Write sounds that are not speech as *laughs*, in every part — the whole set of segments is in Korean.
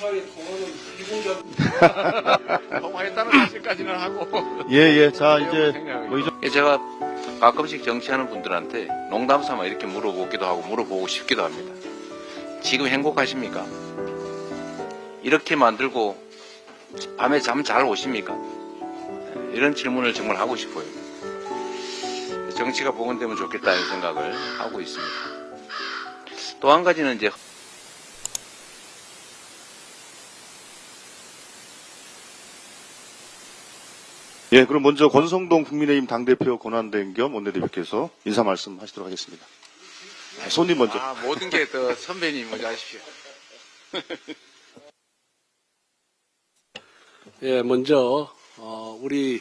수사의 통화는 비공개합니다. 통화했다는 사실까지는 하고. 예, 예. 자, 이제 뭐이 예, 제가 가끔씩 정치하는 분들한테 농담 삼아 이렇게 물어보기도 하고 물어보고 싶기도 합니다. 지금 행복하십니까? 이렇게 만들고 밤에 잠 잘 오십니까? 예, 이런 질문을 정말 하고 싶어요. 정치가 복원되면 좋겠다는 생각을 하고 있습니다. 또 한 가지는 이제 예, 그럼 먼저 권성동 국민의힘 당대표 권한대행 겸 원내대표께서 인사 말씀하시도록 하겠습니다. 아, 손님 먼저. 아, 모든 게 더 선배님 먼저 하십시오. *laughs* 예, 먼저 어, 우리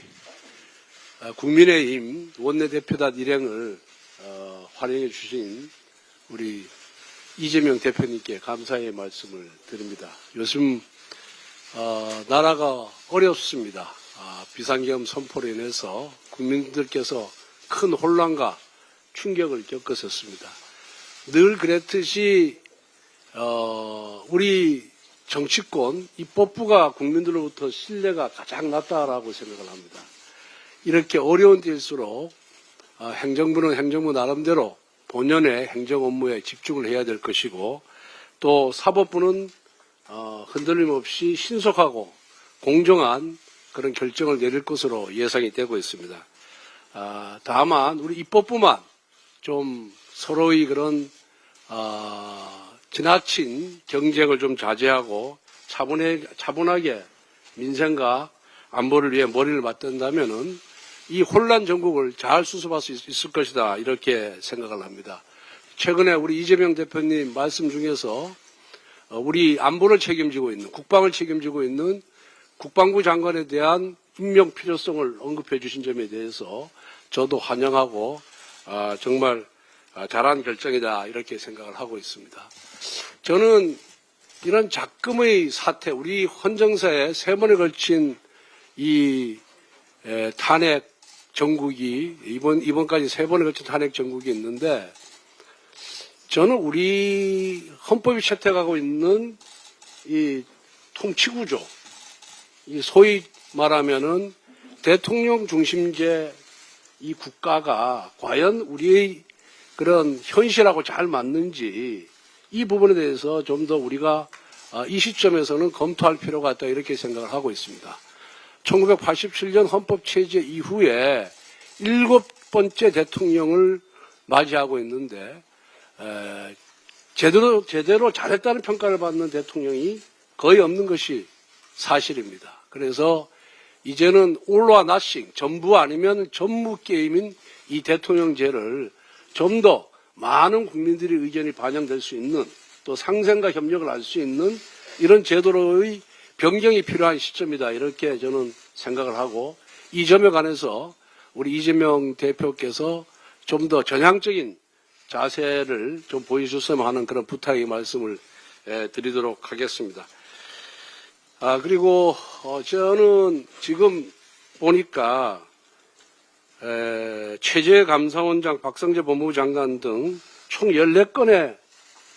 어, 국민의힘 원내대표단 일행을 어, 환영해 주신 우리 이재명 대표님께 감사의 말씀을 드립니다. 요즘 어, 나라가 어렵습니다. 아, 비상계엄 선포로 인해서 국민들께서 큰 혼란과 충격을 겪으셨습니다. 늘 그랬듯이 어, 우리 정치권 입법부가 국민들로부터 신뢰가 가장 낮다라고 생각을 합니다. 이렇게 어려운 때일수록 어, 행정부는 행정부 나름대로 본연의 행정 업무에 집중을 해야 될 것이고 또 사법부는 어, 흔들림 없이 신속하고 공정한 그런 결정을 내릴 것으로 예상이 되고 있습니다. 아, 다만 우리 입법부만 좀 서로의 그런 어, 지나친 경쟁을 좀 자제하고 차분해, 차분하게 민생과 안보를 위해 머리를 맞댄다면은 이 혼란 전국을 잘 수습할 수 있- 있을 것이다 이렇게 생각을 합니다. 최근에 우리 이재명 대표님 말씀 중에서 어, 우리 안보를 책임지고 있는 국방을 책임지고 있는 국방부 장관에 대한 임명 필요성을 언급해 주신 점에 대해서 저도 환영하고 아, 정말 아, 잘한 결정이다 이렇게 생각을 하고 있습니다. 저는 이런 작금의 사태, 우리 헌정사에 세 번에 걸친 이 에, 탄핵 정국이 이번 이번까지 세 번에 걸친 탄핵 정국이 있는데 저는 우리 헌법이 채택하고 있는 이 통치구조, 이 소위 말하면은 대통령 중심제 이 국가가 과연 우리의 그런 현실하고 잘 맞는지 이 부분에 대해서 좀 더 우리가 아, 이 시점에서는 검토할 필요가 있다 이렇게 생각을 하고 있습니다. 1987년 헌법 체제 이후에 일곱 번째 대통령을 맞이하고 있는데 에, 제대로 제대로 잘했다는 평가를 받는 대통령이 거의 없는 것이 사실입니다. 그래서 이제는 올와 나싱 전부 아니면 전무 게임인 이 대통령제를 좀 더 많은 국민들의 의견이 반영될 수 있는 또 상생과 협력을 할 수 있는 이런 제도로의 변경이 필요한 시점이다 이렇게 저는 생각을 하고 이 점에 관해서 우리 이재명 대표께서 좀 더 전향적인 자세를 좀 보여줬으면 하는 그런 부탁의 말씀을 에, 드리도록 하겠습니다. 아 그리고 어, 저는 지금 보니까 에, 최재 감사원장, 박성재 법무부 장관 등 총 14건의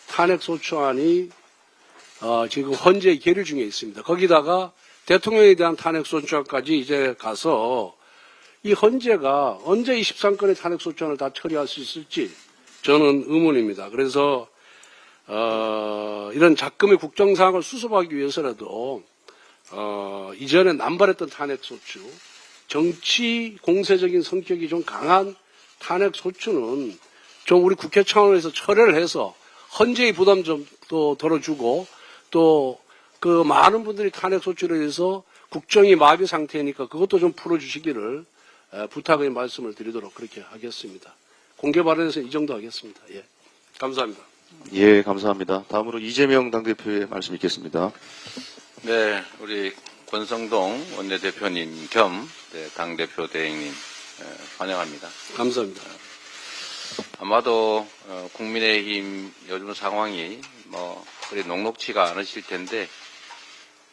탄핵소추안이 어, 지금 헌재 계류 중에 있습니다. 거기다가 대통령에 대한 탄핵소추안까지 이제 가서 이 헌재가 언제 23건의 탄핵소추안을 다 처리할 수 있을지 저는 의문입니다. 그래서 어, 이런 작금의 국정상황을 수습하기 위해서라도 어, 이전에 남발했던 탄핵소추, 정치 공세적인 성격이 좀 강한 탄핵소추는 좀 우리 국회 차원에서 철회를 해서 헌재의 부담 좀 또 덜어주고 또 그 많은 분들이 탄핵소추로 인해서 국정이 마비 상태니까 그것도 좀 풀어주시기를 에, 부탁의 말씀을 드리도록 그렇게 하겠습니다. 공개 발언에서 이 정도 하겠습니다. 예. 감사합니다. 예, 감사합니다. 다음으로 이재명 당대표의 말씀 있겠습니다. 네, 우리 권성동 원내대표님 겸 네, 당대표 대행님 에, 환영합니다. 감사합니다. 아마도 어, 국민의힘 요즘 상황이 뭐 그리 녹록치가 않으실 텐데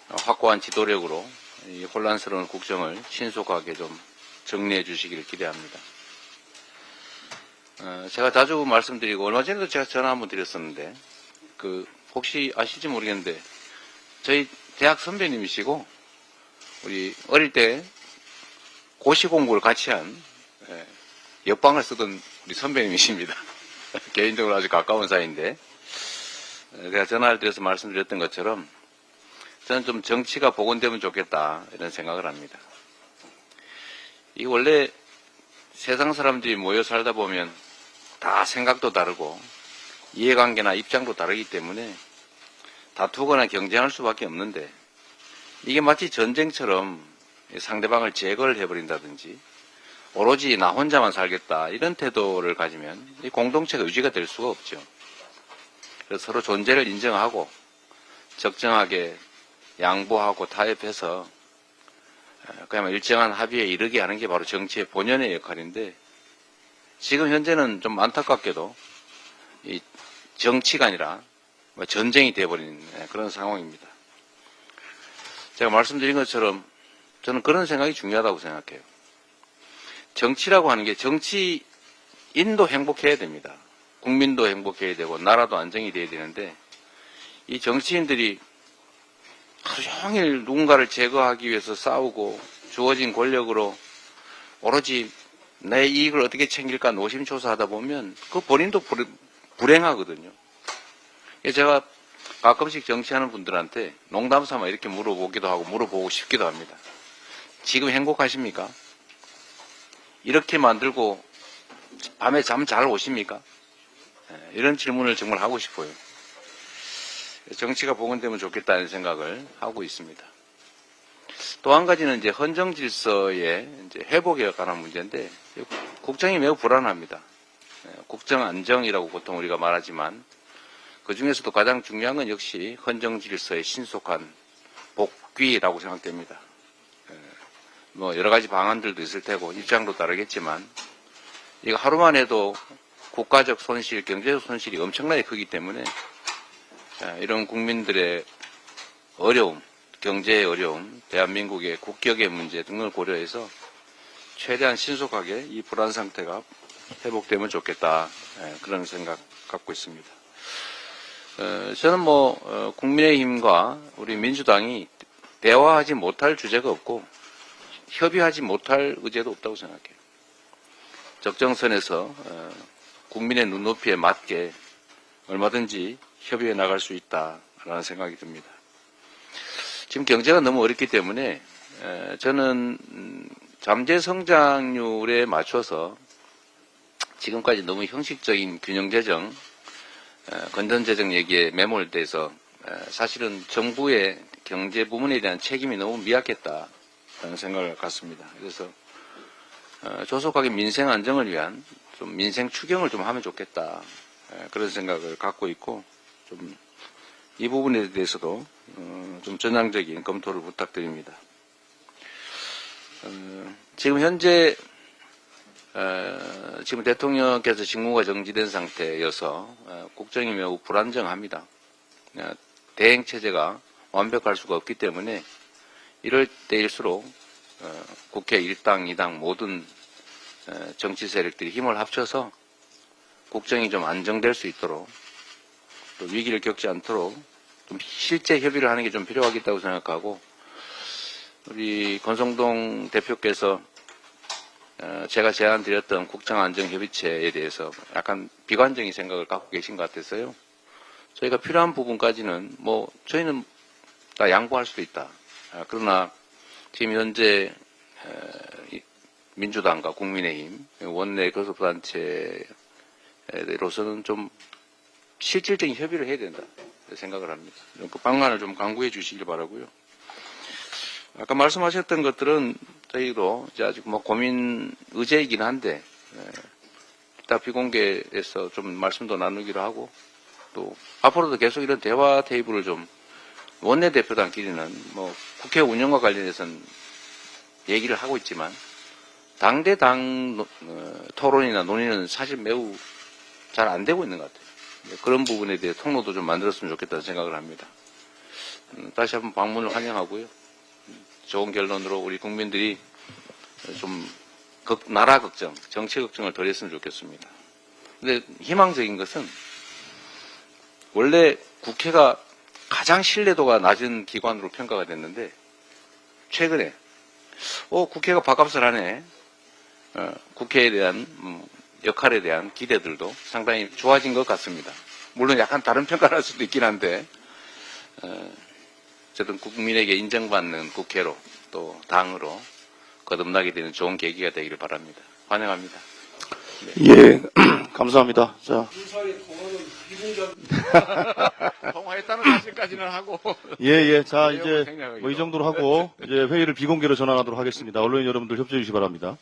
어, 확고한 지도력으로 이 혼란스러운 국정을 신속하게 좀 정리해 주시기를 기대합니다. 어, 제가 자주 말씀드리고 얼마 전에도 제가 전화 한번 드렸었는데 그 혹시 아실지 모르겠는데 저희 대학 선배님이시고 우리 어릴 때 고시 공부를 같이 한 예, 옆방을 쓰던 우리 선배님이십니다. *laughs* 개인적으로 아주 가까운 사이인데 예, 제가 전화를 드려서 말씀드렸던 것처럼 저는 좀 정치가 복원되면 좋겠다 이런 생각을 합니다. 이 원래 세상 사람들이 모여 살다 보면 다 생각도 다르고 이해관계나 입장도 다르기 때문에 다투거나 경쟁할 수밖에 없는데 이게 마치 전쟁처럼 상대방을 제거를 해버린다든지 오로지 나 혼자만 살겠다 이런 태도를 가지면 이 공동체가 유지가 될 수가 없죠. 그래서 서로 존재를 인정하고 적정하게 양보하고 타협해서 어, 그야말로 일정한 합의에 이르게 하는 게 바로 정치의 본연의 역할인데 지금 현재는 좀 안타깝게도 이 정치가 아니라 뭐 전쟁이 되어버린 예, 그런 상황입니다. 제가 말씀드린 것처럼 저는 그런 생각이 중요하다고 생각해요. 정치라고 하는 게 정치인도 행복해야 됩니다. 국민도 행복해야 되고 나라도 안정이 돼야 되는데 이 정치인들이 하루 종일 누군가를 제거하기 위해서 싸우고 주어진 권력으로 오로지 내 이익을 어떻게 챙길까 노심초사하다 보면 그 본인도 불, 불행하거든요. 그래서 제가 가끔씩 정치하는 분들한테 농담 삼아 이렇게 물어보기도 하고 물어보고 싶기도 합니다. 지금 행복하십니까? 이렇게 만들고 밤에 잠 잘 오십니까? 예, 이런 질문을 정말 하고 싶어요. 정치가 복원되면 좋겠다는 생각을 하고 있습니다. 또 한 가지는 이제 헌정 질서의 이제 회복에 관한 문제인데 국정이 매우 불안합니다. 예, 국정 안정이라고 보통 우리가 말하지만 그 중에서도 가장 중요한 건 역시 헌정 질서의 신속한 복귀라고 생각됩니다. 예, 뭐 여러 가지 방안들도 있을 테고 입장도 다르겠지만 이거 하루만 해도 국가적 손실, 경제적 손실이 엄청나게 크기 때문에 자, 이런 국민들의 어려움, 경제의 어려움, 대한민국의 국격의 문제 등을 고려해서 최대한 신속하게 이 불안 상태가 회복되면 좋겠다 예, 그런 생각 갖고 있습니다. 어, 저는 뭐 어, 국민의힘과 우리 민주당이 대화하지 못할 주제가 없고 협의하지 못할 의제도 없다고 생각해요. 적정선에서 어, 국민의 눈높이에 맞게 얼마든지 협의해 나갈 수 있다라는 생각이 듭니다. 지금 경제가 너무 어렵기 때문에 에, 저는 음, 잠재 성장률에 맞춰서 지금까지 너무 형식적인 균형 재정, 에, 건전 재정 얘기에 매몰돼서 에, 사실은 정부의 경제 부문에 대한 책임이 너무 미약했다라는 생각을 갖습니다. 그래서 어, 조속하게 민생 안정을 위한 좀 민생 추경을 좀 하면 좋겠다 에, 그런 생각을 갖고 있고 좀 이 부분에 대해서도 어, 좀 전향적인 검토를 부탁드립니다. 어, 지금 현재 어, 지금 대통령께서 직무가 정지된 상태여서 어, 국정이 매우 불안정합니다. 어, 대행 체제가 완벽할 수가 없기 때문에 이럴 때일수록 어, 국회 일당, 이당 모든 어, 정치 세력들이 힘을 합쳐서 국정이 좀 안정될 수 있도록 또 위기를 겪지 않도록 좀 실제 협의를 하는 게 좀 필요하겠다고 생각하고 우리 권성동 대표께서 어, 제가 제안드렸던 국정안정협의체에 대해서 약간 비관적인 생각을 갖고 계신 것 같아서요. 저희가 필요한 부분까지는 뭐 저희는 다 양보할 수도 있다. 아, 그러나 지금 현재 에, 이 민주당과 국민의힘 원내 교섭단체로서는 좀 실질적인 협의를 해야 된다 생각을 합니다. 그 방안을 좀 강구해 주시길 바라고요. 아까 말씀하셨던 것들은 저희도 이제 아직 뭐 고민 의제이긴 한데 예, 이따 비공개에서 좀 말씀도 나누기로 하고 또 앞으로도 계속 이런 대화 테이블을 좀 원내대표단끼리는 뭐 국회 운영과 관련해서는 얘기를 하고 있지만 당대당 노- 어, 토론이나 논의는 사실 매우 잘 안 되고 있는 것 같아요. 네, 그런 부분에 대해 통로도 좀 만들었으면 좋겠다는 생각을 합니다. 음, 다시 한번 방문을 환영하고요. 음, 좋은 결론으로 우리 국민들이 좀 걱- 나라 걱정, 정치 걱정을 덜 했으면 좋겠습니다. 근데 희망적인 것은 원래 국회가 가장 신뢰도가 낮은 기관으로 평가가 됐는데 최근에 어 국회가 밥값을 하네. 어, 국회에 대한 음, 역할에 대한 기대들도 상당히 좋아진 것 같습니다. 물론 약간 다른 평가를 할 수도 있긴 한데 어, 어쨌든 국민에게 인정받는 국회로 또 당으로 거듭나게 되는 좋은 계기가 되기를 바랍니다. 환영합니다. 예, *clears throat* 감사합니다. 자, *laughs* 통화했다는 사실까지는 하고 예, 예. 자, *laughs* 이제. 뭐 이 정도로 하고 이제 회의를 비공개로 전환하도록 하겠습니다. 언론인 여러분들 협조해 주시 기 바랍니다.